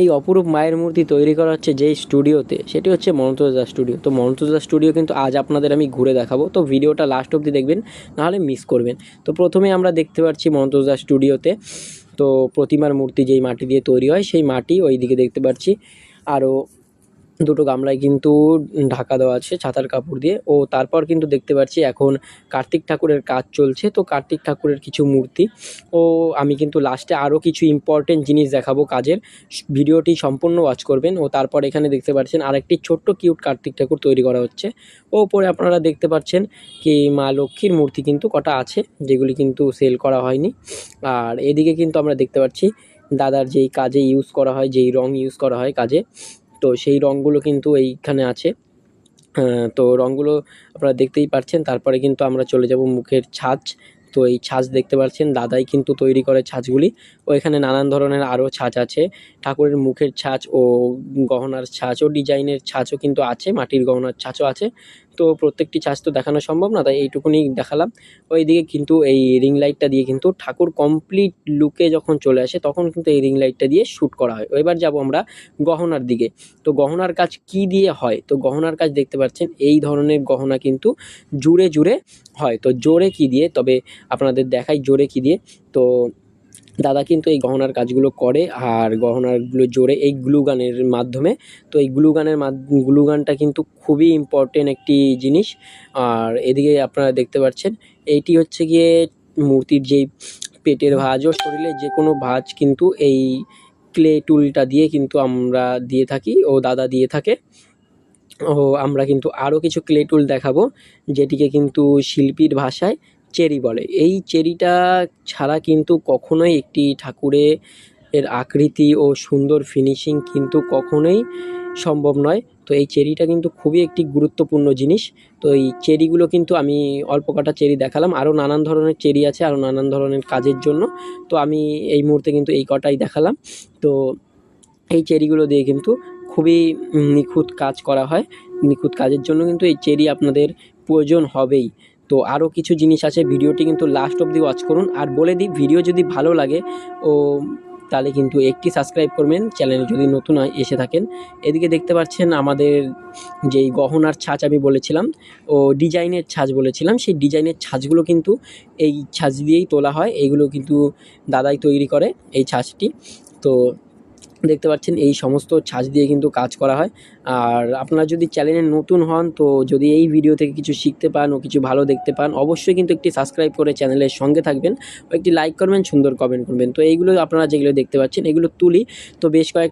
এই অপরূপ মায়ের মূর্তি তৈরি করা হচ্ছে যেই স্টুডিওতে, সেটি হচ্ছে মনতোজা স্টুডিও। তো মনতোজা স্টুডিও কিন্তু আজ আপনাদের আমি ঘুরে দেখাবো। তো ভিডিওটা লাস্ট অবধি দেখবেন, নাহলে মিস করবেন। তো প্রথমে আমরা দেখতে পাচ্ছি মনতোজা স্টুডিওতে, তো প্রতিমার মূর্তি যেই মাটি দিয়ে তৈরি হয়, সেই মাটি ওই দিকে দেখতে পাচ্ছি। আরও দুটো গামলায় কিন্তু ঢাকা দেওয়া আছে ছাতার কাপড় দিয়ে। ও তারপর কিন্তু দেখতে পাচ্ছি এখন কার্তিক ঠাকুরের কাজ চলছে। তো কার্তিক ঠাকুরের কিছু মূর্তি। ও আমি কিন্তু লাস্টে আরও কিছু ইম্পর্টেন্ট জিনিস দেখাবো কাজের। ভিডিওটি সম্পূর্ণ ওয়াচ করবেন। ও তারপর এখানে দেখতে পাচ্ছেন আরেকটি ছোট্ট কিউট কার্তিক ঠাকুর তৈরি করা হচ্ছে। ও ওপরে আপনারা দেখতে পাচ্ছেন কি মা লক্ষ্মীর মূর্তি কিন্তু কটা আছে, যেগুলি কিন্তু সেল করা হয়নি। আর এদিকে কিন্তু আমরা দেখতে পাচ্ছি দাদার যেই কাজে ইউজ করা হয়, যেই রং ইউজ করা হয় কাজে। তো সেই রঙগুলো কিন্তু এইখানে আছে। তো রঙগুলো আপনারা দেখতেই পাচ্ছেন তারপরে কিন্তু আমরা চলে যাব মুখের ছাঁচ। তো এই ছাঁচ দেখতে পাচ্ছেন, দাদাই কিন্তু তৈরি করে ছাঁচগুলি। ও এখানে নানান ধরনের আরও ছাঁচ আছে। ঠাকুরের মুখের ছাঁচ ও গহনার ছাঁচ ও ডিজাইনের ছাঁচও কিন্তু আছে, মাটির গহনার ছাঁচও আছে। তো প্রত্যেকটি ছাঁচ তো দেখানো সম্ভব না, তাই এইটুকুনি দেখালাম। ওইদিকে কিন্তু এই রিং লাইটটা দিয়ে কিন্তু ঠাকুর কমপ্লিট লুকে যখন চলে আসে, তখন কিন্তু এই রিং লাইটটা দিয়ে শ্যুট করা হয়। এবার যাব আমরা গহনার দিকে। তো গহনার কাজ কি দিয়ে হয়? তো গহনার কাজ দেখতে পাচ্ছেন, এই ধরনের গহনা কিন্তু জুড়ে জুড়ে হয়। তো জোরে কি দিয়ে? তবে আপনাদের দেখাই জোরে কি দিয়ে। তো দাদা কিন্তু এই গহনার কাজগুলো করে আর গহনাগুলো জোরে এই গ্লু গানের মাধ্যমে। তো এই গ্লু গানের গ্লু গানটা কিন্তু খুবই ইম্পর্টেন্ট একটি জিনিস। আর এদিকে আপনারা দেখতে পাচ্ছেন এইটি হচ্ছে গিয়ে মূর্তির যেই পেটের ভাঁজ ও শরীরের যে কোনো ভাঁজ কিন্তু এই ক্লে টুলটা দিয়ে কিন্তু আমরা দিয়ে থাকি, ও দাদা দিয়ে থাকে। ও আমরা কিন্তু আরও কিছু ক্লে টুল দেখাবো, যেটিকে কিন্তু শিল্পীর ভাষায় চেরি বলে। এই চেরিটা ছাড়া কিন্তু কখনোই একটি ঠাকুরে এর আকৃতি ও সুন্দর ফিনিশিং কিন্তু কখনোই সম্ভব নয়। তো এই চেরিটা কিন্তু খুবই একটি গুরুত্বপূর্ণ জিনিস। তো এই চেরিগুলো কিন্তু আমি অল্প কটা চেরি দেখালাম। আরও নানান ধরনের চেরি আছে, আরও নানান ধরনের কাজের জন্য। তো আমি এই মুহূর্তে কিন্তু এই কটাই দেখালাম। তো এই চেরিগুলো দিয়ে কিন্তু খুবই নিখুঁত কাজ করা হয়। নিখুঁত কাজের জন্য কিন্তু এই চেরি আপনাদের প্রয়োজন হবেই। তো আরও কিছু জিনিস আছে, ভিডিওটি কিন্তু লাস্ট অবধি ওয়াচ করুন। আর বলে দিই, ভিডিও যদি ভালো লাগে, ও, তাহলে কিন্তু একটি সাবস্ক্রাইব করবেন। চ্যানেলে যদি নতুন হয়, এসে থাকেন। এদিকে দেখতে পাচ্ছেন আমাদের যেই গহনার ছাঁচ আমি বলেছিলাম, ও ডিজাইনের ছাঁচ বলেছিলাম, সেই ডিজাইনের ছাঁচগুলো কিন্তু এই ছাঁচ দিয়েই তোলা হয়। এইগুলো কিন্তু দাদাই তৈরি করে এই ছাঁচটি। তো দেখতে পাচ্ছেন, এই সমস্ত ছাঁচ দিয়ে কিন্তু কাজ করা হয়। আর আপনারা যদি চ্যানেলে নতুন হন, তো যদি এই ভিডিও থেকে কিছু শিখতে পান ও কিছু ভালো দেখতে পান, অবশ্যই কিন্তু একটি সাবস্ক্রাইব করে চ্যানেলের সঙ্গে থাকবেন। ও একটি লাইক করবেন, সুন্দর কমেন্ট করবেন। তো এইগুলো আপনারা যেগুলো দেখতে পাচ্ছেন, এগুলো তুলি। তো বেশ কয়েক